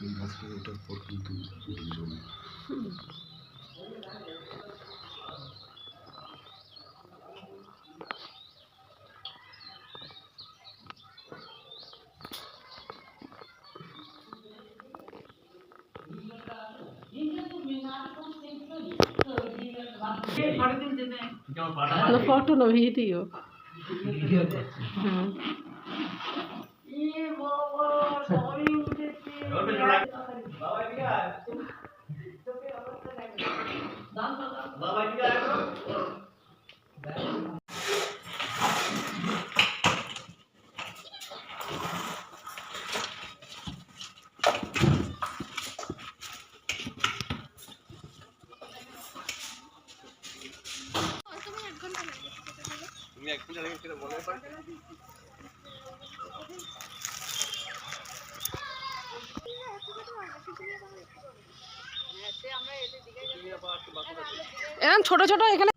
এই গাছটা ওঠার পর কিন্তু উঠে এরকম ছোট ছোট এখানে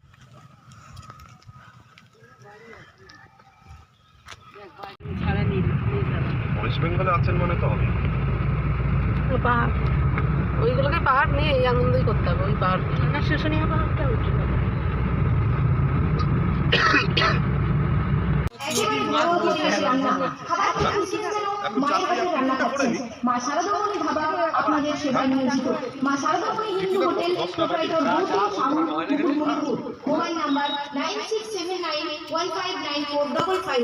ওয়েস্ট বেঙ্গলে আছেন মানে তো হবে। পাহাড়। ওইগুলোকে পাহাড় নিয়ে এই আনন্দই করতে হবে ওই পাহাড়। না শুশুনিয়া পাহাড়টা উঠে মা শারদামণি ধাবা আপনাদের সেবায় নিয়োজিত Maa hotel mobile number nine six seven nine one five nine four double five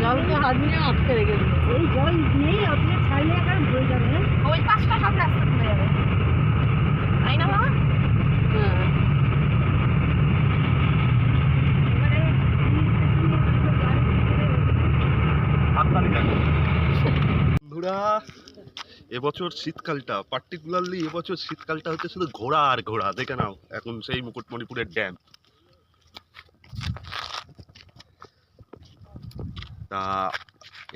জলকে হাত নিয়ে আটকে রেখে এই জল নেই আপনি ছাড়লে এখন হয়ে যাবে? ওই পাঁচটা সব রাস্তা খুলে যাবে। তাই না বাবা হ্যাঁ এবারে বন্ধুরা এবছর শীতকালটা পার্টিকুলারলি এবছর শীতকালটা হচ্ছে শুধু ঘোড়া আর ঘোড়া, দেখে নাও, এখন সেই মুকুটমণিপুরের ড্যাম তা,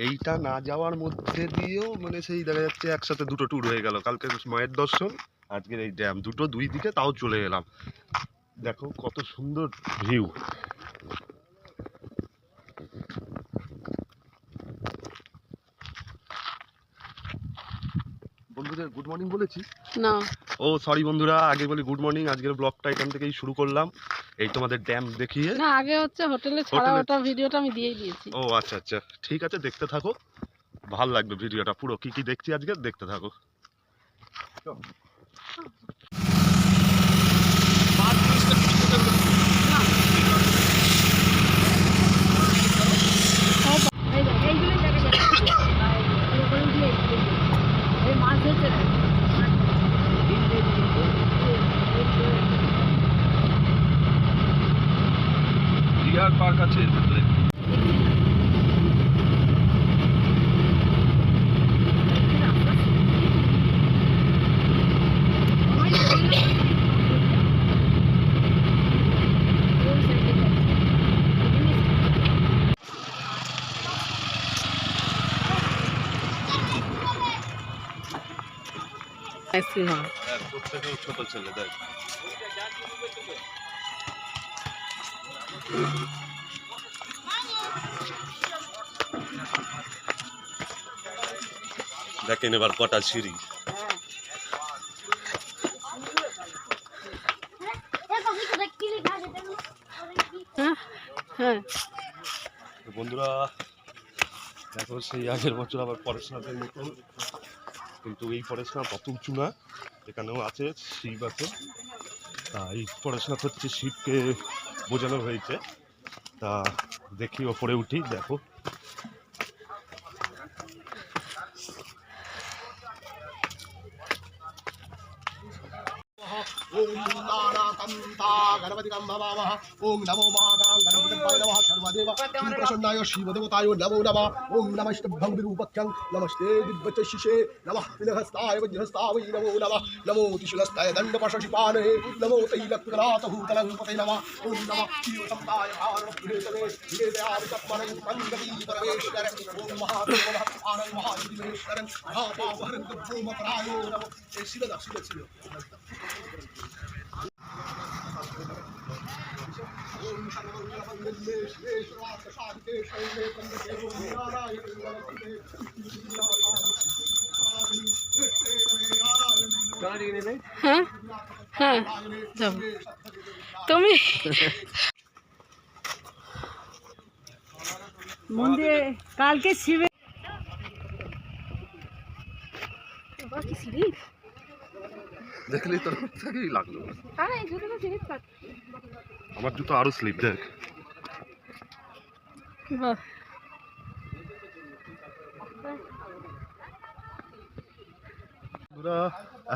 এইটা না যাওয়ার মধ্যে দিয়েও মানে সেই দেখা যাচ্ছে একসাথে দুটো ট্যুর হয়ে গেল। কালকে মায়ের দর্শন, আজকের এই ড্যাম দুটো দুই দিকে তাও চলে এলাম। দেখো কত সুন্দর ভিউ বন্ধুদের গুড মর্নিং বলেছি। না। ও সরি বন্ধুরা আগে বলি গুড মর্নিং আজকের ব্লগটা এখান থেকেই শুরু করলাম। এই তোমাদের ড্যাম দেখিয়ে। না আগে হচ্ছে হোটেলে ছাড়া ওটা ভিডিওটা আমি দিয়ে দিয়েছি। ও আচ্ছা আচ্ছা ঠিক আছে দেখতে থাকো। ভালো লাগবে ভিডিওটা পুরো কি কি দেখছি আজকে দেখতে থাকো। diğer parka çevrildi. ऐसी हाँ छोटा चले দেখেন এবার কটা সিঁড়ি। হ্যাঁ হ্যাঁ। তো বন্ধুরা দেখো সেই আগের বছর আবার পড়াশোনাদের মতো কিন্তু এই উঁচু না এখানেও আছে শিব আছে। তা এই হচ্ছে শিবকে বোঝানো হয়েছে। তা দেখি ওপরে উঠি দেখো। ॐ ताराकन्ता गणपतिकं भवामः ॐ नमो महाकां गणपतिपाय नमः सर्वदेव प्रसन्नाय शिवदेवताय नमो नमः ॐ नमस्तभं विरूपक्षं नमस्ते दिग्वचशिषे नमः विलहस्ताय वज्रस्तावै नमो नमः नमो त्रिशूलस्ताय दण्डपशशिपाने नमो तैलक्रातभूतलङ्पते नमः ॐ नमः शिवसम्पाय भारतप्रेतले वेदयावितमनै पङ्गती परमेश्वर ॐ महादेव आनन्द महादिवेश्वरन् महापावहरन् भूमपरायो नमः शिवदा शिव शिव হ্যাঁ? হ্যাঁ তুমি? মন্দিরে কালকে শিবে বাবা কি স্লিপ দেখলি তোর থেকেই লাগল। আমার জুতো আরও স্লিপ দেখ।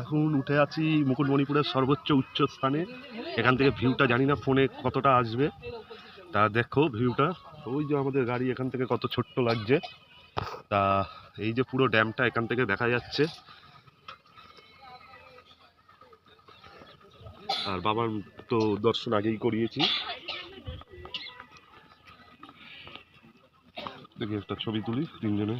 এখন উঠে আছি মুকুটমণিপুরের সর্বোচ্চ উচ্চ স্থানে। এখান থেকে ভিউটা জানি না ফোনে কতটা আসবে। তা দেখো ভিউটা ওই যে আমাদের গাড়ি এখান থেকে কত ছোট্ট লাগছে। তা এই যে পুরো ড্যামটা এখান থেকে দেখা যাচ্ছে। আর বাবার তো দর্শন আগেই করিয়েছি। দেখি একটা ছবি তুলি তিনজনে।